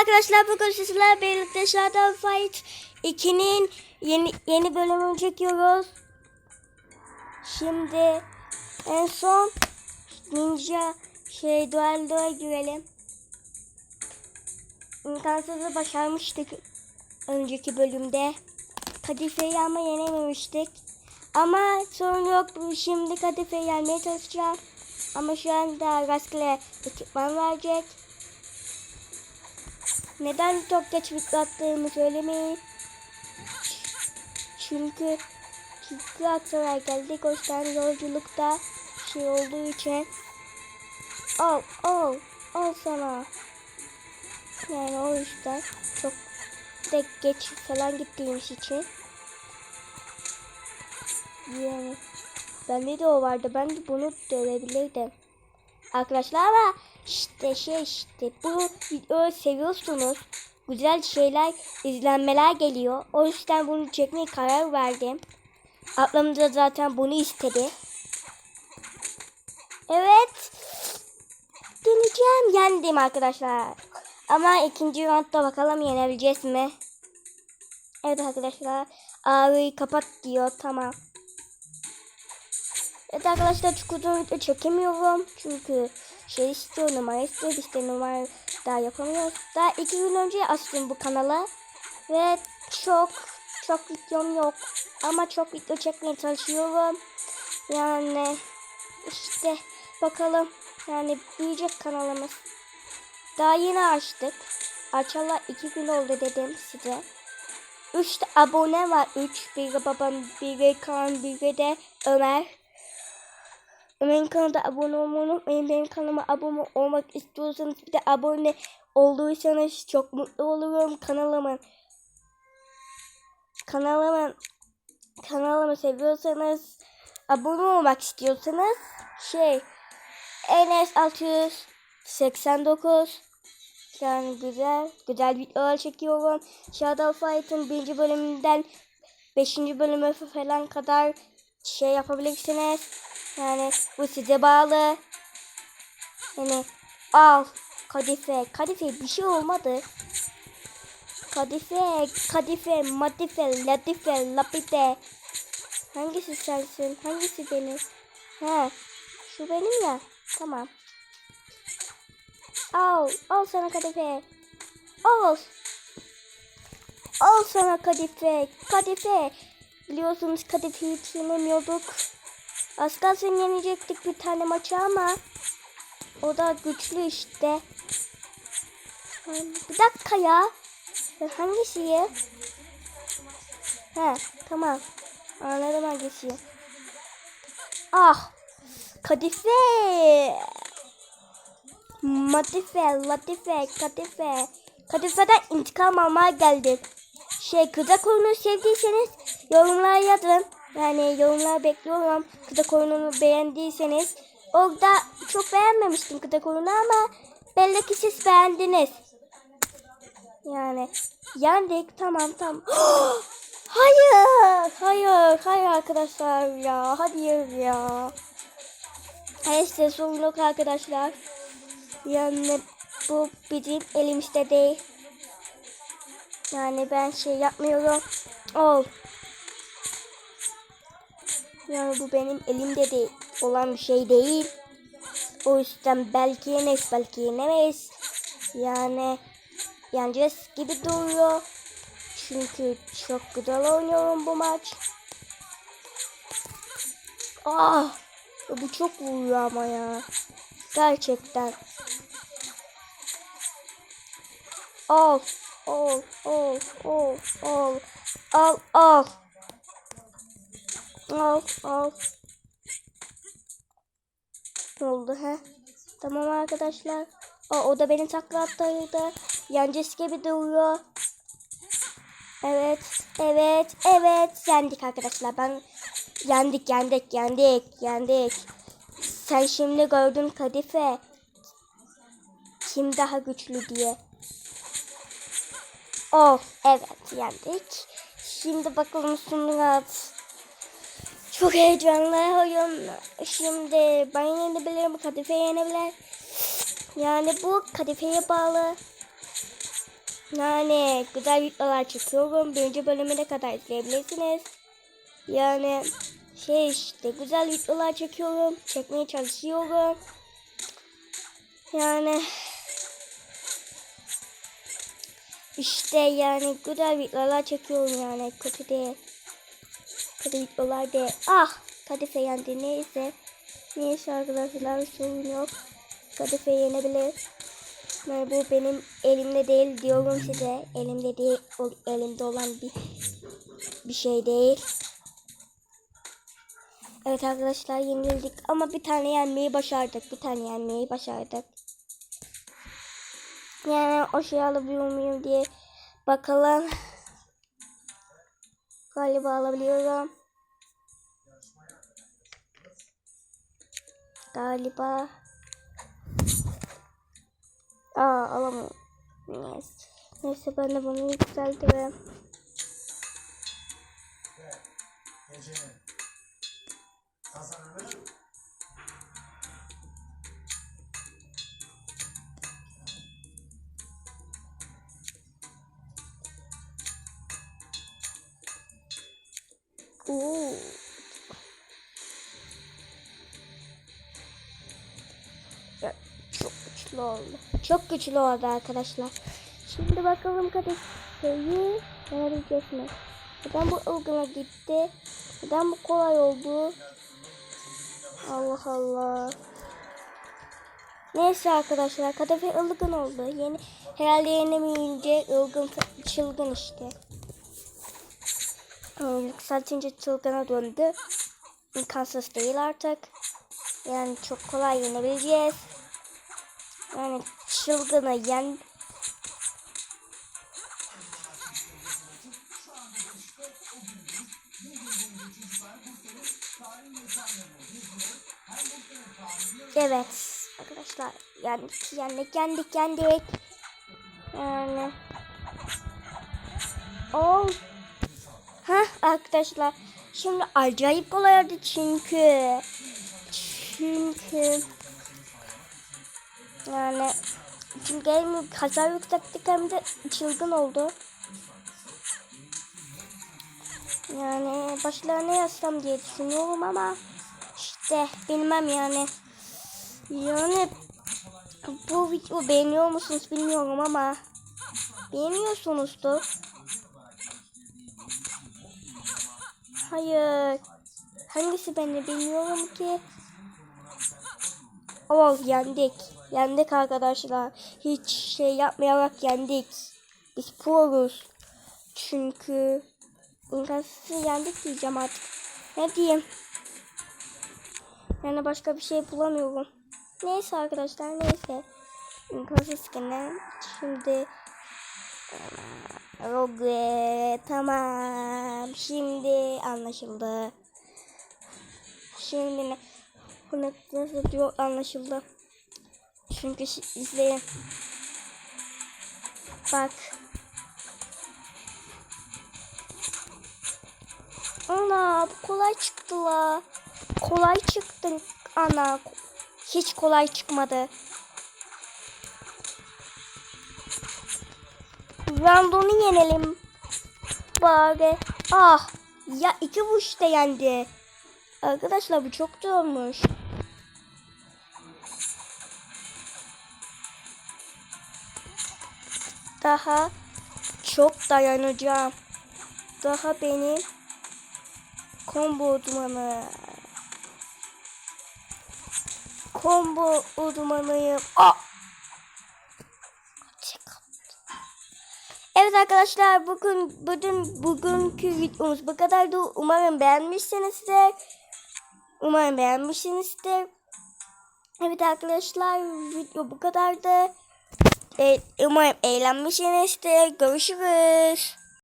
arkadaşlar bugün sizlerle birlikte Shadow Fight 2'nin yeni yeni bölümünü çekiyoruz. Şimdi en son Ninja şey Duello'ya girelim. İmkansızı başarmıştık önceki bölümde. Kadife'yi ama yenememiştik. Ama sorun yok. Şimdi Kadife'yi yenmeye çalışacağım. Ama şu anda rastgele ekipman verecek. Neden çok geç video attığımı söylemeyin. Çünkü çünkü Aksaray geldik. O yüzden yolculukta şey olduğu için. Al al al sana. Yani o yüzden çok da geç falan gittiğimiz için. Yani bende de o vardı. Ben de bunu dövebilirdim. Arkadaşlar ama işte şey işte bu videoyu seviyorsunuz. Güzel şeyler, izlenmeler geliyor. O yüzden bunu çekmeye karar verdim. Ablam da zaten bunu istedi. Evet. Deneyeceğim. Yendim arkadaşlar. Ama ikinci roundda bakalım yenebileceğiz mi? Evet arkadaşlar. Ağrıyı kapat diyor. Tamam. Evet arkadaşlar çok uzun video çekemiyorum. Çünkü şey istiyor numara istiyor. İşte numara daha yapamıyoruz. Daha iki gün önce açtım bu kanala. Ve çok çok videom yok. Ama çok video çekmeye çalışıyorum. Yani işte bakalım. Yani büyüyecek kanalımız. Daha yeni açtık. Açalı iki gün oldu dedim size. 3 abone var. 3. Biri babam, biri Kaan, biri de Ömer. Ömer'in kanalına abone olmayı unutmayın. Benim kanalıma abone olmak istiyorsanız bir de abone olduysanız çok mutlu olurum. Kanalımın kanalımın kanalımı seviyorsanız abone olmak istiyorsanız şey Enes 689 yani güzel güzel videolar çekiyorum. Shadow Fight'ın birinci bölümünden 5. bölüme falan kadar şey yapabilirsiniz. Yani bu size bağlı. Yani al kadife kadife bir şey olmadı. Kadife kadife madife latife lapite. Hangisi sensin? Hangisi benim? He. Şu benim ya. Tamam. Al. Al sana kadife. Al. Al sana kadife. Kadife. Biliyorsunuz kadifeyi hiç yenemiyorduk. Az kalsın yenecektik bir tane maçı ama o da güçlü işte. Bir dakika ya. Ben hangisiyi? He tamam. Anladım hangisiyi. Ah. Kadife. Matife, latife, kadife. Kadifeden intikam almaya geldik. Şey kızak oyunu sevdiyseniz yorumlara yazın. Yani yorumlar bekliyorum. Kızak oyununu beğendiyseniz. Orada çok beğenmemiştim kızak oyunu ama belli ki siz beğendiniz. Yani yendik tamam tamam. hayır, hayır, hayır arkadaşlar ya. Hayır ya. Neyse sorun yok arkadaşlar. Yani bu bizim elimizde değil. Yani ben şey yapmıyorum. Ol. Yani bu benim elimde de olan bir şey değil. O yüzden belki yenemeyiz, belki yenemeyiz. Yani yeneceğiz gibi duruyor. Çünkü çok güzel oynuyorum bu maç. Ah, bu çok vuruyor ama ya. Gerçekten. Al, al, al, al, al, al, al. Al, al. Ne oldu he? Tamam arkadaşlar. O, o da beni takla attırdı. Yancısı gibi duruyor. Evet, evet, evet. Yendik arkadaşlar. Ben yendik, yendik, yendik, yendik. Sen şimdi gördün Kadife. Kim daha güçlü diye. Oh, evet yendik. Şimdi bakalım Sumrat. Çok heyecanlı oyun. Şimdi ben yenebilirim, Kadife yenebilir. Yani bu kadifeye bağlı. Yani güzel videolar çekiyorum. Birinci bölümüne kadar izleyebilirsiniz. Yani şey işte güzel videolar çekiyorum. Çekmeye çalışıyorum. Yani işte yani güzel videolar çekiyorum yani kötü değil. Videolar değil. Ah Kadife yendi neyse. Neyse arkadaşlar sorun yok. Kadife yenebilir. Yani bu benim elimde değil diyorum size. Elimde değil, elimde olan bir bir şey değil. Evet arkadaşlar yenildik ama bir tane yenmeyi başardık. Bir tane yenmeyi başardık. Yani o şeyi alabiliyor muyum diye bakalım. Galiba alabiliyorum. Galiba. Aa alamıyorum. Neyse. Neyse ben de bunu yükseltirim. Gecenin Oo. Ya, Çok güçlü oldu. Çok güçlü oldu arkadaşlar. Şimdi bakalım kadefeyi verebilecek mi? Neden bu ılgına gitti? Neden bu kolay oldu? Allah Allah. Neyse arkadaşlar kadefe ılgın oldu. Yeni herhalde yenemeyince ılgın çılgın işte. Yükseltince çılgına döndü. İmkansız değil artık. Yani çok kolay yenebileceğiz. Yani çılgına yen... Evet arkadaşlar yendik yendik yendik yendik. Yani... Oh. Ha arkadaşlar şimdi acayip kolay oldu çünkü çünkü yani çünkü hem hasar yükseklik hem de çılgın oldu. Yani başlarına yazsam diye düşünüyorum ama işte bilmem yani. Yani bu video beğeniyor musunuz bilmiyorum ama beğeniyorsunuzdur. Hayır. Hangisi ben de bilmiyorum ki. Oh yendik. Yendik arkadaşlar. Hiç şey yapmayarak yendik. Biz pro'uz. Çünkü İngilizce yendik diyeceğim artık. Ne diyeyim? Yani başka bir şey bulamıyorum. Neyse arkadaşlar neyse. İngilizce skin'e şimdi Rogue tamam. Şimdi anlaşıldı. Şimdi ne? Bu nasıl diyor anlaşıldı. Çünkü izleyin. Bak. Ana kolay çıktı la. Kolay çıktı ana. Hiç kolay çıkmadı. Randonu yenelim. Bari. Ah. Ya iki vuş da yendi. Arkadaşlar bu çok zormuş. Daha çok dayanacağım. Daha benim combo uzmanı. Combo uzmanıyım. Ah. Evet arkadaşlar bugün bugün bugünkü videomuz bu kadardı. Umarım beğenmişsinizdir. Umarım beğenmişsinizdir. Evet arkadaşlar video bu kadardı. Evet, umarım eğlenmişsinizdir. Görüşürüz.